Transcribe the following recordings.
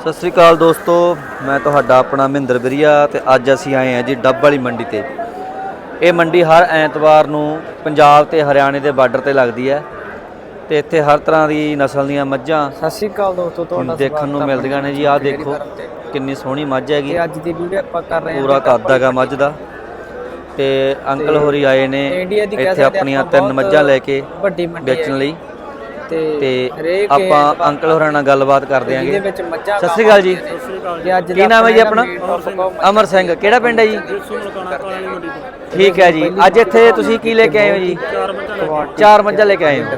ਸਤਿ ਸ੍ਰੀ ਅਕਾਲ ਦੋਸਤੋ ਮੈਂ ਤੁਹਾਡਾ ਆਪਣਾ ਮਹਿੰਦਰ ਬਿਰੀਆ ਤੇ ਅੱਜ ਅਸੀਂ ਆਏ ਹਾਂ ਜੀ ਡੱਬ ਵਾਲੀ ਮੰਡੀ ਤੇ। ਇਹ ਮੰਡੀ ਹਰ ਐਤਵਾਰ ਨੂੰ ਪੰਜਾਬ ਤੇ ਹਰਿਆਣੇ ਦੇ ਬਾਰਡਰ ਤੇ ਲੱਗਦੀ ਹੈ ਤੇ ਇੱਥੇ ਹਰ ਤਰ੍ਹਾਂ ਦੀ ਨਸਲ ਦੀਆਂ ਮੱਝਾਂ ਸਤਿ ਸ਼੍ਰੀ ਅਕਾਲ ਦੋਸਤੋ ਤੁਹਾਡਾ ਦੇਖਣ ਨੂੰ ਮਿਲਦੀਆਂ ਨੇ ਜੀ। ਆਹ ਦੇਖੋ ਕਿੰਨੀ ਸੋਹਣੀ ਮੱਝ ਹੈਗੀ। ਤੇ ਅੱਜ ਦੀ ਵੀਡੀਓ ਆਪਾਂ ਕਰ ਰਹੇ ਹਾਂ ਪੂਰਾ ਕੱਦ ਹੈਗਾ ਮੱਝ ਦਾ। ਤੇ ਅੰਕਲ ਹੋਰੀ ਆਏ ਨੇ ਇੱਥੇ ਆਪਣੀਆਂ ਆਪਾਂ ਤਿੰਨ ਮੱਝਾਂ ਲੈ ਕੇ ਵੱਡੀ ਮੰਡੀ ਵੇਚਣ ਲਈ। ਤੇ ਹਰੇਕ ਆਪਾਂ ਅੰਕਲ ਹੋਰਾਂ ਨਾਲ ਗੱਲਬਾਤ ਕਰਦੇ ਇਹਦੇ ਆਂਗੇ। ਵਿੱਚ ਮੱਝਾਂ ਸਤਿ ਸ੍ਰੀ ਅਕਾਲ ਜੀ। ਤੇ ਅੱਜ ਕੀ ਨਾਮ ਹੈ ਜੀ ਆਪਣਾ? ਅਮਰ ਸਿੰਘ। ਕਿਹੜਾ ਪਿੰਡ ਹੈ ਜੀ? ਠੀਕ ਹੈ ਜੀ। ਅੱਜ ਇੱਥੇ ਤੁਸੀਂ ਕੀ ਲੈ ਕੇ ਆਏ ਹੋ ਜੀ? ਚਾਰ ਮੱਝਾਂ ਲੈ ਕੇ ਆਏ। ਹੋ।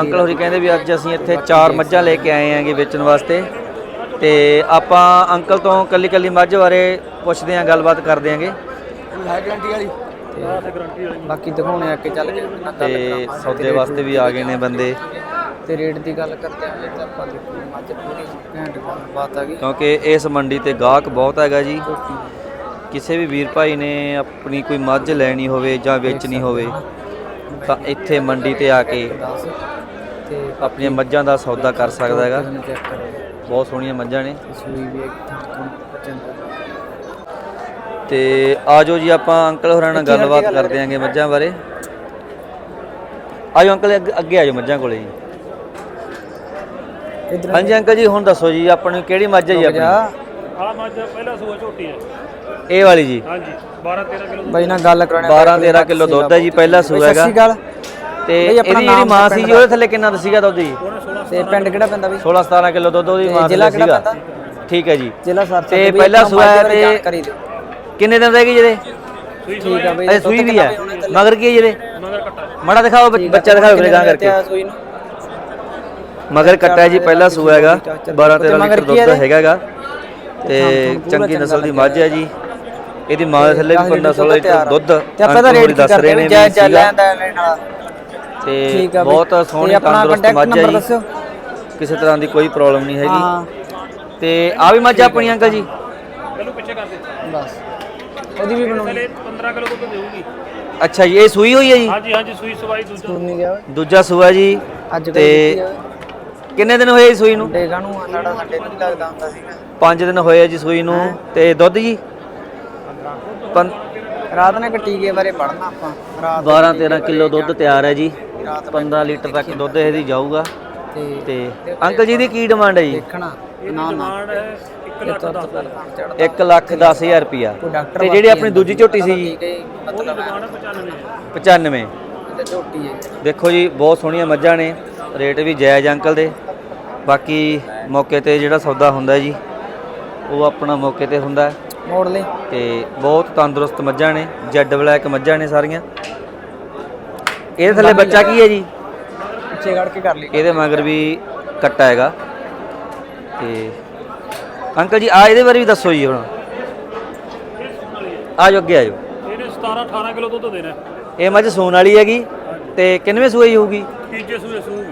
ਅੰਕਲ ਹੋਰੀ ਕਹਿੰਦੇ ਵੀ ਅੱਜ ਅਸੀਂ ਇੱਥੇ ਚਾਰ ਮੱਝਾਂ ਲੈ ਕੇ ਆਏ ਆਂਗੇ ਵੇਚਣ ਵਾਸਤੇ। ਤੇ ਆਪਾਂ ਅੰਕਲ ਤੋਂ ਕੱਲੀ ਕੱਲੀ ਮੱਝ ਬਾਰੇ ਪੁੱਛਦੇ ਆਂ ਗੱਲਬਾਤ ਕਰਦੇ ਆਂਗੇ। ਬਾਕੀ ਦਿਖਾਉਣੇ ਆ ਕੇ ਚੱਲ ਕੇ ਉਹਨਾਂ ਨਾਲ ਗੱਲ ਤੇ ਕਰਾਵਾਂਗੇ ਸੌਦੇ ਵਾਸਤੇ ਵੀ ਆ ਗਏ ਨੇ ਬੰਦੇ। ਤੇ ਰੇਟ ਦੀ ਗੱਲ ਕਰਦੇ ਹਾਂ ਤਾਂ ਆਪਾਂ ਦੇਖੋ ਮੱਝ ਪੂਰੀ ਘੈਂਟ ਬਾਤ ਆ ਗਈ। ਕਿਉਂਕਿ ਇਸ ਮੰਡੀ ਤੇ ਗਾਹਕ ਬਹੁਤ ਹੈਗਾ ਜੀ। ਕਿਸੇ ਵੀ ਵੀਰ ਭਾਈ ਨੇ ਆਪਣੀ ਕੋਈ ਮੱਝ ਲੈਣੀ ਹੋਵੇ ਜਾਂ ਵੇਚਣੀ ਹੋਵੇ ਤਾਂ ਇੱਥੇ ਮੰਡੀ ਤੇ ਆ ਕੇ 10 ਤੇ ਆਪਣੀਆਂ ਮੱਝਾਂ ਦਾ ਸੌਦਾ ਕਰ ਸਕਦਾ ਹੈਗਾ। ਤੁਹਾਨੂੰ ਚੈੱਕ ਕਰੋ। ਬਹੁਤ ਸੋਹਣੀਆਂ ਮੱਝਾਂ ਨੇ। ਸੂਈ ਵੀ ਇੱਕ ਤੁਹਾਨੂੰ ਚੰਗਾ ਤੇ ਆਜੋ ਜੀ ਆਪਾਂ ਅੰਕਲ ਹੋਰਾਂ ਨਾਲ ਗੱਲਬਾਤ ਕਰਦੇ ਆਂਗੇ ਮੱਝਾਂ ਬਾਰੇ। ਆਜੋ ਅੰਕਲ ਅੱਗੇ- ਅੱਗੇ ਆਜੋ ਮੱਝਾਂ ਕੋਲੇ ਜੀ। ਇਧਰ ਹਾਂਜੀ ਅੰਕਲ ਜੀ ਹੁਣ ਦੱਸੋ ਜੀ ਆਪਾਂ ਨੂੰ ਕਿਹੜੀ ਮੱਝ ਹੈ ਜੀ ਆਪਣੀ? ਆ ਮੱਝ ਪਹਿਲਾ ਸੂਆ ਝੋਟੀ ਹੈ। ਇਹ ਵਾਲੀ ਜੀ। ਹਾਂਜੀ 12 13 ਕਿਲੋ ਬਾਈ ਨਾਲ ਗੱਲ ਕਰਾਉਣੀ 12 13 ਕਿਲੋ ਦੁੱਧ ਹੈ ਜੀ ਪਹਿਲਾ ਸੂਆ ਹੈਗਾ। ਸੱਚੀ ਗੱਲ ਤੇ ਬਈ ਆਪਣਾ ਇਹਦੀ ਜਿਹੜੀ ਨਾਮ ਮਾਂ ਸੀ ਜੀ ਉਹਦੇ ਥੱਲੇ ਕਿੰਨਾ ਦਸੀਗਾ ਦੁੱਧ ਜੀ? ਉਹਨੇ 16 ਤੇ ਪਿੰਡ ਕਿਹੜਾ ਪੈਂਦਾ ਬਈ? 16 17 ਕਿਲੋ ਦੁੱਧ ਉਹਦੀ ਮਾਂ ਜ਼ਿਲ੍ਹਾ ਥੱਲੇ ਕਿਹੜਾ ਸੀਗਾ। ਪੈਂਦਾ? ਠੀਕ ਹੈ ਜੀ। ਜ਼ਿਲ੍ਹਾ ਸਰ ਤੇ ਪਹਿਲਾ ਸੂਆ ਹੈ ਤੇ ਜਾਣਕਾਰੀ ਦਿਓ। ਕਿੰਨੇ ਦਿਨ ਰਹਿ ਗਏ ਜਿਹਦੇ ਸੂਈ ਠੀਕ ਆ ਬਈ ਅਜੇ ਸੂਈ ਵੀ ਹੈ ਮਗਰ ਕੀ ਹੈ ਜਿਹਦੇ ਮਗਰ ਕੱਟਾ ਮੜਾ ਦਿਖਾਓ ਬੱਚ- ਬੱਚਾ ਦਿਖਾਓ ਵੀਰੇ ਗਾਂ ਕਰਕੇ। ਸੂਈ ਨੂੰ ਮਗਰ ਕੱਟਾ ਹੈ ਜੀ ਪਹਿਲਾ ਸੂਆ ਹੈਗਾ 12 13 ਮਗਰ ਲੀਟਰ ਕੀ ਹੈ ਦੁੱਧ ਇਹਦੇ? ਹੈਗਾਗਾ ਤੇ ਚੰਗੀ ਨਸਲ ਦੀ ਮੱਝ ਹੈ ਜੀ। ਇਹਦੀ ਮਾਂ ਦੇ ਥੱਲੇ ਵੀ 15 16 ਲੀਟਰ ਦੁੱਧ ਤੇ ਆਪਾਂ ਦਾ ਅੰਕਲ ਰੇਟ ਹੋਰੀ ਕੀ ਦੱਸ ਕਰਦੇ ਰਹੇ ਨੇ ਵੀ ਜੈ ਸੀਗਾ। ਲੈਂਦਾ ਨਾਲ। ਤੇ ਠੀਕ ਆ ਬਈ। ਬਹੁਤ ਸੋਹਣੀ ਤੇ ਆਪਣਾ ਤੰਦਰੁਸਤ contact ਮੱਝ ਹੈ number ਜੀ। ਦੱਸਿਓ। ਕਿਸੇ ਤਰ੍ਹਾਂ ਦੀ ਕੋਈ ਪ੍ਰੋਬਲਮ ਨਹੀਂ ਹੈਗੀ। ਹਾਂ। ਤੇ ਆ ਵੀ ਮੱਝ ਆਪਣੀ ਅੰਕਲ ਜੀ? ਪਹਿਲੂ ਪਿੱਛੇ ਕਰ ਦੇ। ਬਸ। ਉਹਦੀ ਵੀ ਬਣਾਉਣੀ ਪਹਿਲੇ 15 ਕਿਲੋ ਦੁੱਧ ਦੇਊਗੀ। ਅੱਛਾ ਜੀ ਇਹ ਸੂਈ ਹੋਈ ਹੈ ਜੀ? ਹਾਂਜੀ ਹਾਂਜੀ ਸੂਈ ਸਵਾਈ ਦੂਜਾ ਸਕੂਲ ਨਹੀਂ ਗਿਆ ਓਏ। ਦੂਜਾ ਸੂਆ ਜੀ। ਅੱਜ ਤੇ ਕਿੰਨੇ ਦਿਨ ਹੋਏ ਜੀ ਸੂਈ ਨੂੰ? ਡੇਗਾ ਨੂੰ ਸਾਡਾ ਸਾਡੇ ਨੂੰ ਲੱਗਦਾ ਹੁੰਦਾ ਸੀਗਾ। 5 ਦਿਨ ਹੋਏ ਆ ਜੀ ਸੂਈ ਨੂੰ। ਤੇ ਦੁੱਧ ਜੀ? ਪੰ- ਰਾਤ ਨੇ ਟੀਕੇ ਬਾਰੇ ਪੜਨਾ ਆਪਾਂ। ਰਾਤ 12 13 ਕਿਲੋ ਦੁੱਧ ਤਿਆਰ ਹੈ ਜੀ। ਰਾਤ 15 ਲੀਟਰ ਤੱਕ ਦੁੱਧ ਇਹਦੀ ਜਾਊਗਾ। ਤੇ ਤੇ ਅੰਕਲ ਜੀ ਦੀ ਕੀ ਡਿਮਾਂਡ ਹੈ ਜੀ? ਦੇਖਣਾ। ਨਾ ਨਾ। ਡਿਮਾਂਡ ਹੈ 1 ਲੱਖ 10 ਹਜ਼ਾਰ ਚੜਦਾ 1 ਲੱਖ 10000 ਰੁਪਿਆ ਤੇ ਜਿਹੜੀ ਆਪਣੀ ਦੂਜੀ ਝੋਟੀ ਸੀ ਜੀ ਮਤਲਬ ਹੈ ਡਿਮਾਂਡ 95 95 ਤੇ ਝੋਟੀ ਹੈ। ਦੇਖੋ ਜੀ ਬਹੁਤ ਸੋਹਣੀਆਂ ਮੱਝਾਂ ਨੇ। ਰੇਟ ਵੀ ਜਾਇਜ਼ ਅੰਕਲ ਦੇ। ਬਾਕੀ ਮੌਕੇ ਤੇ ਜਿਹੜਾ ਸੌਦਾ ਹੁੰਦਾ ਜੀ ਉਹ ਆਪਣਾ ਮੌਕੇ ਤੇ ਹੁੰਦਾ। ਮੋੜ ਲੈ। ਤੇ ਬਹੁਤ ਤੰਦਰੁਸਤ ਮੱਝਾਂ ਨੇ ਜੈਡ ਬਲੈਕ ਮੱਝਾਂ ਨੇ ਸਾਰੀਆਂ। ਇਹਦੇ ਥੱਲੇ ਬੱਚਾ ਕੀ ਹੈ ਜੀ? ਪਿੱਛੇ ਖੜ ਕੇ ਕਰ ਲਈ। ਇਹਦੇ ਮਗਰ ਵੀ ਕੱਟਾ ਹੈਗਾ। ਤੇ ਅੰਕਲ ਜੀ ਆ ਇਹਦੇ ਬਾਰੇ ਵੀ ਦੱਸੋ ਜੀ ਹੁਣ। ਆਜੋ ਅੱਗੇ ਆਜੋ। ਇਹਨੇ 17 18 ਕਿਲੋ ਦੁੱਧ ਦੇਣਾ। ਇਹ ਮੱਝ ਸੂਣ ਵਾਲੀ ਹੈਗੀ ਤੇ ਕਿੰਨਵੇਂ ਸੂਈ ਹੋਊਗੀ? ਤੀਜੇ ਸੂਏ ਸੂਗੀ।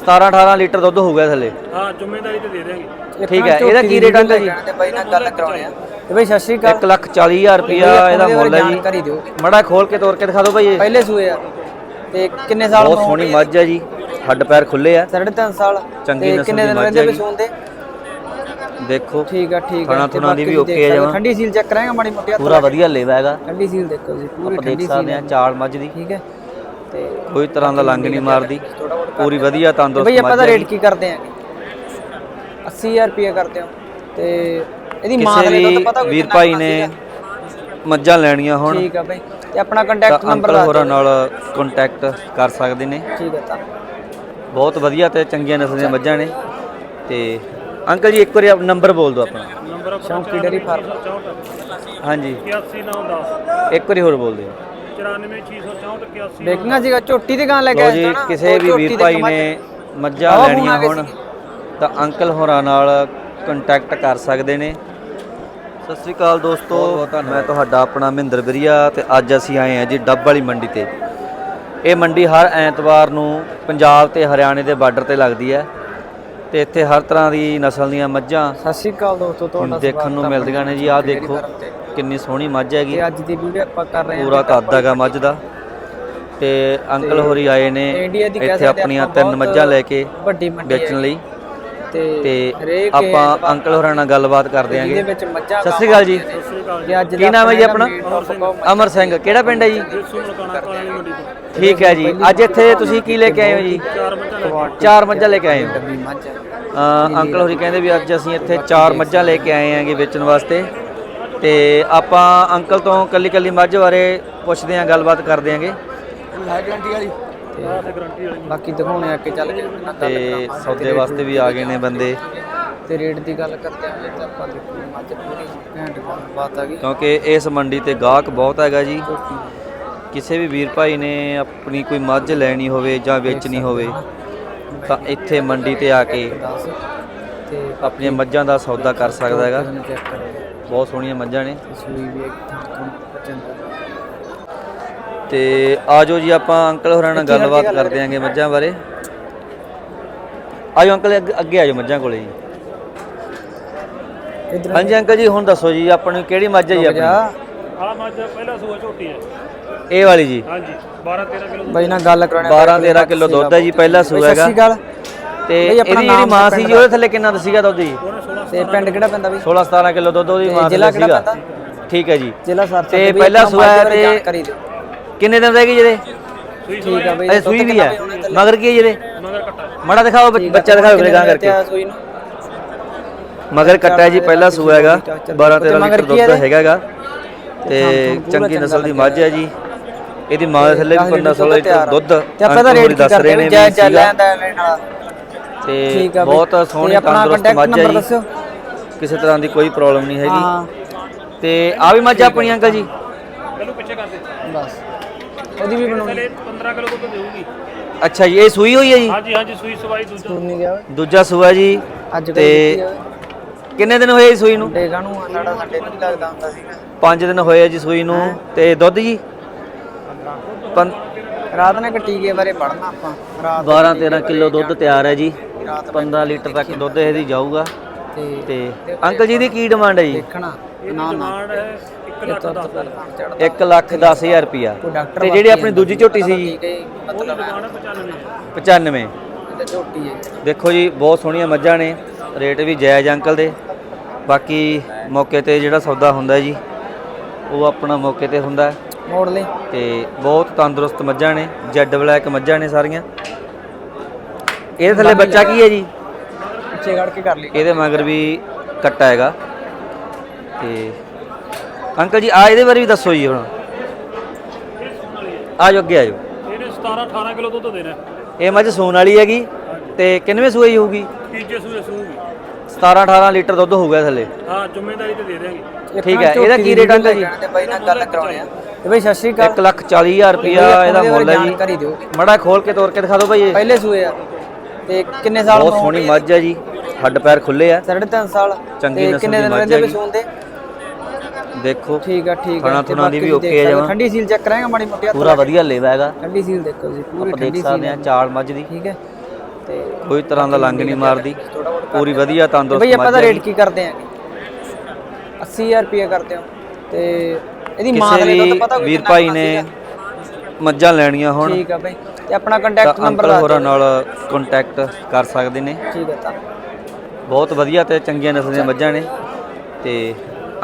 17 18 ਲੀਟਰ ਦੁੱਧ ਹੋਊਗਾ ਥੱਲੇ। ਹਾਂ ਜ਼ਿੰਮੇਦਾਰੀ ਤੇ ਦੇ ਦੇਾਂਗੇ ਠੀਕ ਹੈ, ਇਹਦਾ ਕੀ ਰੇਟ ਅੰਕਲ ਜੀ? ਤੇ ਬਾਈ ਨਾਲ ਗੱਲ ਕਰਾਉਣੀ ਆ। ਤੇ ਬਾਈ ਸਤਿ ਸ਼੍ਰੀ ਅਕਾਲ। 1 ਲੱਖ 40 ਹਜ਼ਾਰ ਰੁਪਿਆ ਇਹਦਾ ਮੁੱਲ ਹੈ ਜੀ। ਮੜਾ ਖੋਲ ਕੇ ਤੋੜ ਕੇ ਦਿਖਾ ਦਿਓ ਭਾਈ ਇਹ। ਪਹਿਲੇ ਸੂਏ ਆ। ਤੇ ਕਿੰਨੇ ਸਾਲ ਬਹੁਤ ਸੋਹਣੀ ਮੱਝ ਹੈ ਜੀ। ਹੱਡ ਪੈਰ ਖੁੱਲੇ ਆ। ਸਾਢੇ ਤਿੰਨ ਸਾਲ। ਚੰਗੀ ਨਸਲ ਕਿੰਨੇ ਦੀ ਦਿਨ ਮੱਝ ਰਹਿੰਦੇ ਹੈਗੀ। ਵੀ ਸੂਣ ਦੇ? ਦੇਖੋ। ਠੀਕ ਆ ਠੀਕ ਆ। ਖਾਣਾ ਤੇ ਥੁਣਾ ਦੀ ਵੀ ਹੈ ਸਕਦੇ, ਜਮਾਂ। ਠੰਡੀ ਸੀਲ ਚੈੱਕ ਕਰਾਂਗੇ ਮਾੜੀ ਮੋਟੀ ਪੂਰਾ ਵਧੀਆ ਲੇਵਾ ਹੈਗਾ। ਠੰਡੀ ਸੀਲ ਦੇਖੋ ਜੀ ਪੂਰੀ ਠੰਡੀ ਸੀਲ ਆ ਹੈ ਚਾਲ ਮੱਝ ਦੀ। ਠੀਕ ਹੈ। ਤੇ ਕੋਈ ਤਰ੍ਹਾਂ ਦਾ ਲੰਗ ਨਹੀਂ ਮਾਰਦੀ। ਪੂਰੀ ਵਧੀਆ ਤੇ ਤੰਦਰੁਸਤ ਬਈ ਆਪਾਂ ਮੱਝ ਦਾ। ਰੇਟ ਕੀ ਕਰਦੇ ਆਂਗੇ? 80000 ਰੁਪਏ ਕਰਦੇ ਹਾਂ। ਤੇ ਇਹਦੀ ਮਾਂ ਦਾ ਦੁੱਧ ਵੀ ਪਤਾ ਵੀਰ ਭਾਈ ਨੇ? ਮੱਝਾਂ ਲੈਣੀਆਂ ਹੁਣ ਠੀਕ ਆ ਬਈ। ਤੇ ਆਪਣਾ ਤਾਂ ਕੰਟੈਕਟ ਨੰਬਰ ਦੱਸ ਹੋਰਾਂ ਨਾਲ ਕੰਟੈਕਟ ਕਰ ਸਕਦੇ ਨੇ। ਠੀਕ ਹੈ ਤਾਂ ਬਹੁਤ ਵਧੀਆ ਤੇ ਚੰਗੀਆਂ ਨਸਲ ਦੀਆਂ ਮੱਝਾਂ ਨੇ। ਤੇ ਅੰਕਲ ਜੀ ਇੱਕ ਵਾਰੀ ਆਪ ਨੰਬਰ ਬੋਲ ਦਿਓ ਆਪਣਾ। Number ਸ਼ੌਂਕੀ dairy farm. 64 ਹਾਂਜੀ। 81910 ਇੱਕ ਵਾਰੀ ਹੋਰ ਬੋਲ ਦਿਓ। 94664 81 ਦੇਖਣਾ ਸੀਗਾ ਝੋਟੀ ਦੀ ਗਾਂ ਲੈ ਕੇ ਆਇਆ ਜੀ ਸੀ ਨਾ, ਕਿਸੇ ਵੀ ਵੀਰ ਭਾਈ ਨੇ ਮੱਝਾਂ ਲੈਣੀਆਂ ਹੋਣ ਤਾਂ ਅੰਕਲ ਹੋਰਾਂ ਨਾਲ ਕੰਟੈਕਟ ਕਰ ਸਕਦੇ ਨੇ। ਸਤਿ ਸ੍ਰੀ ਅਕਾਲ ਦੋਸਤੋ। ਮੈਂ ਤੁਹਾਡਾ ਆਪਣਾ ਮਹਿੰਦਰ ਬਿਰੀਆ ਤੇ ਅੱਜ ਅਸੀਂ ਆਏ ਹਾਂ ਜੀ ਡੱਬ ਵਾਲੀ ਮੰਡੀ ਤੇ। ਇਹ ਮੰਡੀ ਹਰ ਐਤਵਾਰ ਨੂੰ ਪੰਜਾਬ ਤੇ ਹਰਿਆਣੇ ਦੇ ਬਾਰਡਰ ਤੇ ਲੱਗਦੀ ਹੈ। ਤੇ ਇੱਥੇ ਹਰ ਤਰ੍ਹਾਂ ਦੀ ਨਸਲ ਦੀਆਂ ਮੱਝਾਂ ਸਤਿ ਸ਼੍ਰੀ ਅਕਾਲ ਦੋਸਤੋ ਤੁਹਾਡਾ ਦੇਖਣ ਨੂੰ ਮਿਲਦੀਆਂ ਨੇ ਜੀ। ਆਹ ਦੇਖੋ ਕਿੰਨੀ ਸੋਹਣੀ ਮੱਝ ਹੈਗੀ। ਤੇ ਅੱਜ ਦੀ ਵੀਡੀਓ ਆਪਾਂ ਕਰ ਰਹੇ ਹਾਂ ਪੂਰਾ ਕੱਦ ਹੈਗਾ ਮੱਝ ਦਾ। ਤੇ ਅੰਕਲ ਹੋਰੀ ਆਏ ਨੇ ਇੱਥੇ ਆਪਣੀਆਂ ਆਪਾਂ ਤਿੰਨ ਮੱਝਾਂ ਲੈ ਕੇ ਵੇਚਣ ਲਈ। ਤੇ ਆਪਾਂ ਅੰਕਲ ਹੋਰਾਂ ਨਾਲ ਗੱਲਬਾਤ ਕਰਦੇ ਆਂਗੇ ਵਿੱਚ ਮੱਝਾਂ ਸਤਿ ਸ਼੍ਰੀ ਅਕਾਲ ਜੀ। ਕੀ ਨਾਮ ਹੈ ਜੀ ਆਪਣਾ। ਅਮਰ ਸਿੰਘ ਕਿਹੜਾ ਪਿੰਡ ਹੈ ਜੀ? ਠੀਕ ਹੈ ਜੀ। ਅੱਜ ਇੱਥੇ ਤੁਸੀਂ ਕੀ ਲੈ ਕੇ ਆਏ ਹੋ ਜੀ? ਚਾਰ ਮੱਝਾਂ ਲੈ ਕੇ ਆਏ ਹੋ? ਮੱਝ ਅੰਕਲ ਹੋਰੀ ਕਹਿੰਦੇ ਵੀ ਅੱਜ ਅਸੀਂ ਇੱਥੇ ਚਾਰ ਮੱਝਾਂ ਲੈ ਕੇ ਆਏ ਆਂਗੇ ਵੇਚਣ ਵਾਸਤੇ। ਤੇ ਆਪਾਂ ਅੰਕਲ ਤੋਂ ਕੱਲੀ ਕੱਲੀ ਮੱਝ ਬਾਰੇ ਪੁੱਛਦੇ ਆਂ ਗੱਲਬਾਤ ਕਰਦੇ ਆਂਗੇ ਗਰੰਟੀ ਵਾਲੀ। ਬਾਕੀ ਦਿਖਾਉਣੇ ਆ ਕੇ ਚੱਲ ਕੇ। ਉਹਨਾਂ ਨਾਲ ਗੱਲ ਤੇ ਕਰਾਵਾਂਗੇ ਸੌਦੇ ਵਾਸਤੇ ਵੀ ਆ ਗਏ ਨੇ ਬੰਦੇ। ਤੇ ਰੇਟ ਦੀ ਗੱਲ ਕਰਦੇ ਹਾਂ ਤਾਂ ਆਪਾਂ ਦੇਖੋ ਮੱਝ ਪੂਰੀ ਘੈਂਟ ਬਾਤ ਆ ਗਈ। ਕਿਉਂਕਿ ਇਸ ਮੰਡੀ ਤੇ ਗਾਹਕ ਬਹੁਤ ਹੈਗਾ ਜੀ। ਕਿਸੇ ਵੀ ਵੀਰ ਭਾਈ ਨੇ ਆਪਣੀ ਕੋਈ ਮੱਝ ਲੈਣੀ ਹੋਵੇ ਜਾਂ ਵੇਚਣੀ ਹੋਵੇ ਤਾਂ ਇੱਥੇ ਮੰਡੀ ਤੇ ਆ ਕੇ 10 ਤੇ ਆਪਣੀਆਂ ਮੱਝਾਂ ਦਾ ਸੌਦਾ ਕਰ ਸਕਦਾ ਹੈਗਾ। ਬਹੁਤ ਸੋਹਣੀਆਂ ਮੱਝਾਂ ਨੇ। ਤੋਂ ਆਜੋ ਜੀ ਆਪਾਂ ਅੰਕਲ ਹੋਰਾਂ ਨਾਲ ਗੱਲਬਾਤ ਕਰਦੇ ਆਂਗੇ ਮੱਝਾਂ ਬਾਰੇ। ਆਜੋ ਅੰਕਲ ਅੱਗੇ- ਆਜੋ ਮੱਝਾਂ ਕੋਲੇ ਜੀ। ਹਾਂਜੀ ਅੰਕਲ ਜੀ ਹੁਣ ਦੱਸੋ ਜੀ ਆਪਾਂ ਨੂੰ ਕਿਹੜੀ ਮੱਝ ਹੈ ਜੀ ਆਪਣੀ? ਆਹ ਮੱਝ ਪਹਿਲਾ ਸੂਆ ਝੋਟੀ ਹੈ। ਇਹ ਵਾਲੀ ਜੀ। ਹਾਂਜੀ 12 13 ਕਿਲੋ ਬਾਈ ਨਾਲ ਗੱਲ ਕਰਾਉਣੀ 12 13 ਕਿਲੋ ਦੁੱਧ ਹੈ ਜੀ ਪਹਿਲਾ ਸਤਿ ਹੈਗਾ। ਸ਼੍ਰੀ ਅਕਾਲ ਤੇ ਇਹਦੀ ਜਿਹੜੀ ਮਾਂ ਸੀ ਜੀ ਉਹਦੇ ਥੱਲੇ ਕਿੰਨਾ ਸੀਗਾ ਦੁੱਧ ਜੀ? ਉਹਨੇ 16 ਤੇ ਪਿੰਡ ਕਿਹੜਾ ਪੈਂਦਾ ਬਈ? 16 17 ਕਿਲੋ ਦੁੱਧ ਉਹਦੀ ਮਾਂ ਜ਼ਿਲ੍ਹਾ ਕਿਹੜਾ ਪੈਂਦਾ? ਠੀਕ ਹੈ ਜੀ। ਜ਼ਿਲ੍ਹਾ ਸਰ ਤੇ ਪਹਿਲਾ ਸੂਆ ਹੈ ਤੇ- ਕਿੰਨੇ ਦਿਨ ਰਹਿ ਗਏ ਜਿਹਦੇ? ਸੂਈ ਠੀਕ ਆ ਬਈ ਅਜੇ ਸੂਈ ਵੀ ਹੈ। ਮਗਰ ਕੀ ਹੈ ਜਿਹਦੇ? ਮਗਰ ਕੱਟਾ। ਮੜਾ ਦਿਖਾਓ ਬੱਚ- ਦਿਖਾਓ ਮੇਰੇ ਗਾਂ ਕਰਕੇ। ਸੂਈ ਨੂੰ? ਮਗਰ ਕੱਟਾ ਜੀ ਪਹਿਲਾ ਸੂਆ ਹੈਗਾ 12 13 ਮਗਰ ਲੀਟਰ ਦੁੱਧ? ਹੈਗਾਗਾ। ਤੇ ਚੰਗੀ ਨਸਲ ਦੀ ਮੱਝ ਹੈ ਜੀ। ਇਹਦੀ ਮਾਂ ਦੇ ਥੱਲੇ ਵੀ 15 16 ਲੀਟਰ ਦੁੱਧ ਤੇ ਆਪਾਂ ਦਾ ਰੇਟ ਦੱਸ ਕਰਦੇ ਰਹੇ ਨੇ ਜੈ ਜੈ ਲੈਂਦਾ ਲੈਣ ਵਾਲਾ ਤੇ। ਬਹੁਤ ਤੇ ਸੋਹਣੀ ਤੰਦਰੁਸਤ ਮੱਝ ਹੈ ਜੀ। ਕਿਸੇ ਤਰ੍ਹਾਂ ਦੀ ਕੋਈ ਪ੍ਰੋਬਲਮ ਨਹੀਂ ਹੈਗੀ। ਤੇ ਆ ਵੀ ਮੱਝ ਆਪਣੀ ਅੰਕਲ ਜੀ। ਪਹਿਲੂ ਪਿੱਛੇ ਕਰ ਦੇ। ਬਸ। ਉਹਦੀ ਵੀ ਬਣਾਉਣੀ। ਪਹਿਲੇ 15 ਕਿਲੋ ਦੁੱਧ ਦੇਊਗੀ। ਅੱਛਾ ਜੀ ਇਹ ਸੂਈ ਹੋਈ ਹੈ ਜੀ? ਹਾਂਜੀ ਹਾਂਜੀ ਸੂਈ ਸਵਾਈ ਦੂਜਾ। ਤੂੰ ਨਹੀਂ ਗਿਆ। ਦੂਜਾ ਸੂਆ ਜੀ। ਅੱਜ ਤੇ ਕਿੰਨੇ ਦਿਨ ਹੋਏ ਸੂਈ ਨੂੰ? ਡੇਗਾ ਨੂੰ ਸਾਡਾ ਸੰਡੇ ਨੂੰ ਵੀ ਲੱਗਦਾ ਹੁੰਦਾ ਸੀਗਾ। 5 ਦਿਨ ਹੋਏ ਜੀ ਸੂਈ ਨੂੰ। ਤੇ ਦੁੱਧ ਜੀ? ਪੰ- ਰਾਤ ਨੇ ਟੀਕੇ ਬਾਰੇ ਪੜਨਾ ਆਪਾਂ। ਰਾਤ 12 13 ਕਿਲੋ ਦੁੱਧ ਤਿਆਰ ਹੈ ਜੀ। ਰਾਤ 15 ਲੀਟਰ ਤੱਕ ਦੁੱਧ ਇਹਦੀ ਜਾਊਗਾ। ਤੇ ਤੇ ਅੰਕਲ ਜੀ ਦੀ ਕੀ ਡਿਮਾਂਡ ਹੈ ਜੀ? ਦੇਖਣਾ। ਨਾ ਨਾ। ਡਿਮਾਂਡ ਹੈ 1 ਲੱਖ ਤੁਰ 10 ਤੁਰ ਚੜਦਾ 1 ਲੱਖ 10000 ਰੁਪਿਆ ਕੋਈ ਡਾਕਟਰ ਤੇ ਜਿਹੜੀ ਆਪਣੀ ਦੂਜੀ ਝੋਟੀ ਸੀ? ਜੀ ਮਤਲਬ ਹੈ। ਡਿਮਾਂਡ ਹੈ 95 95 ਤੇ ਝੋਟੀ ਹੈ। ਦੇਖੋ ਜੀ ਬਹੁਤ ਸੋਹਣੀਆਂ ਮੱਝਾਂ ਨੇ। ਰੇਟ ਵੀ ਜਾਇਜ਼ ਅੰਕਲ ਦੇ। ਬਾਕੀ ਮੌਕੇ ਤੇ ਜਿਹੜਾ ਸੌਦਾ ਹੁੰਦਾ ਜੀ ਉਹ ਆਪਣਾ ਮੌਕੇ ਤੇ ਹੁੰਦਾ। ਹੈ ਮੋੜ ਲੈ ਤੇ ਬਹੁਤ ਤੰਦਰੁਸਤ ਮੱਝਾਂ ਨੇ ਜੈਡ ਬਲੈਕ ਮੱਝਾਂ ਨੇ ਸਾਰੀਆਂ। ਇਹਦੇ ਥੱਲੇ ਬੱਚਾ ਕੀ ਹੈ ਜੀ? ਪਿੱਛੇ ਖੜ ਕੇ ਕਰ ਲਈ। ਇਹਦੇ ਮਗਰ ਵੀ ਕੱਟਾ ਹੈਗਾ। ਤੇ ਅੰਕਲ ਜੀ ਆ ਇਹਦੇ ਬਾਰੇ ਵੀ ਦੱਸੋ ਜੀ ਹੁਣ। ਆਜੋ ਅੱਗੇ ਆਜੋ ਇਹਨੇ 17 18 ਕਿਲੋ ਦੁੱਧ ਦੇਣਾ। ਹੈ। ਇਹ ਮੱਝ ਸੂਣ ਵਾਲੀ ਹੈਗੀ ਤੇ ਕਿੰਨਵੇਂ ਸੂਈ ਹੋਊਗੀ? ਤੀਜੇ ਸੂਏ 17 18 ਲੀਟਰ ਦੁੱਧ ਹੋਊਗਾ ਥੱਲੇ। ਹਾਂ ਜ਼ਿੰਮੇਵਾਰੀ ਤੇ ਦੇ ਦੇਾਂਗੇ ਠੀਕ ਹੈ ਇਹਦਾ ਕੀ ਰੇਟ ਅੰਕਲ ਜੀ ਤੇ ਬਾਈ ਨਾਲ ਗੱਲ ਕਰਾਉਣੀ ਆ। ਤੇ ਬਾਈ ਸਤਿ ਸ਼੍ਰੀ ਅਕਾਲ। 1 ਲੱਖ 40 ਹਜ਼ਾਰ ਰੁਪਿਆ ਇਹਦਾ ਮੁੱਲ ਹੈ ਜੀ। ਮੜਾ ਖੋਲ ਕੇ ਤੋੜ ਕੇ ਦਿਖਾ ਦਿਓ ਭਾਈ ਇਹ। ਪਹਿਲੇ ਸੂਏ ਆ। ਤੇ ਕਿੰਨੇ ਸਾਲ ਬਹੁਤ ਸੋਹਣੀ ਮੱਝ ਹੈ ਜੀ। ਹੱਡ ਪੈਰ ਖੁੱਲੇ ਆ। ਸਾਢੇ ਤਿੰਨ ਸਾਲ। ਚੰਗੀ ਤੇ ਨਸਲ ਕਿੰਨੇ ਦੀ ਦਿਨ ਮੱਝ ਰਹਿੰਦੇ ਵੀ। ਸੂਣ ਦੇ? ਦੇਖੋ ਠੀਕ ਆ ਠੀਕ ਆ। ਖਾਣਾ ਤੇ ਥੁਣਾ ਦੀ ਵੀ ਸਕਦੇ ਹੋ। ਜਮਾਂ। ਠੰਡੀ ਸੀਲ ਚੈੱਕ ਕਰਾਂਗੇ ਮਾੜੀ ਮੋਟੀ ਪੂਰਾ ਵਧੀਆ ਲੇਵਾ ਹੈਗਾ। ਠੰਡੀ ਸੀਲ ਦੇਖੋ ਜੀ ਪੂਰੀ ਠੰਡੀ ਸੀਲ ਆ ਚਾਲ ਮੱਝ ਦੀ। ਠੀਕ ਹੈ। ਤੇ ਕੋਈ ਤਰ੍ਹਾਂ ਦਾ ਲੰਗ ਨਹੀਂ ਮਾਰਦੀ। ਪੂਰੀ ਵਧੀਆ ਤੰਦਰੁਸਤ ਬਈ ਆਪਾਂ ਦਾ ਰੇਟ ਕੀ ਕਰਦੇ ਆਂ? 80000 ਰੁਪਏ ਕਰਦੇ ਹਾਂ ਤੇ ਇਹਦੀ ਮਾਂ ਦਾ ਰੇਟ ਵੀ ਤਾਂ ਪਤਾ ਵੀਰ ਭਾਈ ਨੇ ਮੱਝਾਂ ਲੈਣੀਆਂ ਹੋਣ। ਠੀਕ ਆ ਬਈ। ਤੇ ਆਪਣਾ ਕੰਟੈਕਟ ਨੰਬਰ ਲਾ ਹੋਰਾਂ ਨਾਲ ਕੰਟੈਕਟ ਕਰ ਸਕਦੇ ਨੇ। ਠੀਕ ਹੈ ਤਾਂ। ਬਹੁਤ ਵਧੀਆ ਤੇ ਚੰਗੀਆਂ ਨਸਲ ਦੀਆਂ ਮੱਝਾਂ ਨੇ। ਤੇ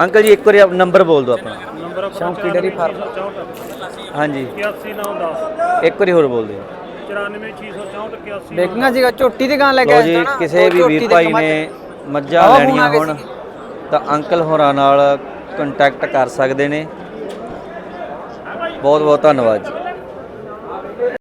ਅੰਕਲ ਜੀ ਇੱਕ ਵਾਰੀ ਨੰਬਰ ਬੋਲ ਦਿਓ ਆਪਣਾ। Number ਸ਼ੌਂਕੀ dairy farm. 64 ਹਾਂਜੀ। 81910 ਇੱਕ ਵਾਰੀ ਹੋਰ ਬੋਲ ਦਿਓ। 94664 81 ਦੇਖਣਾ ਸੀਗਾ ਝੋਟੀ ਦੀ ਗਾਂ ਲੈ ਕੇ ਆਇਆ ਸੀ ਨਾ, ਕਿਸੇ ਵੀ ਵੀਰ ਭਾਈ ਨੇ ਮੱਝਾਂ ਆਹ ਲੈਣੀਆਂ ਹੋਣ। ਤਾਂ ਅੰਕਲ ਹੋਰਾਂ ਨਾਲ ਕੰਟੈਕਟ ਕਰ ਸਕਦੇ ਨੇ। ਬਹੁਤ ਬਹੁਤ ਧੰਨਵਾਦ ਜੀ।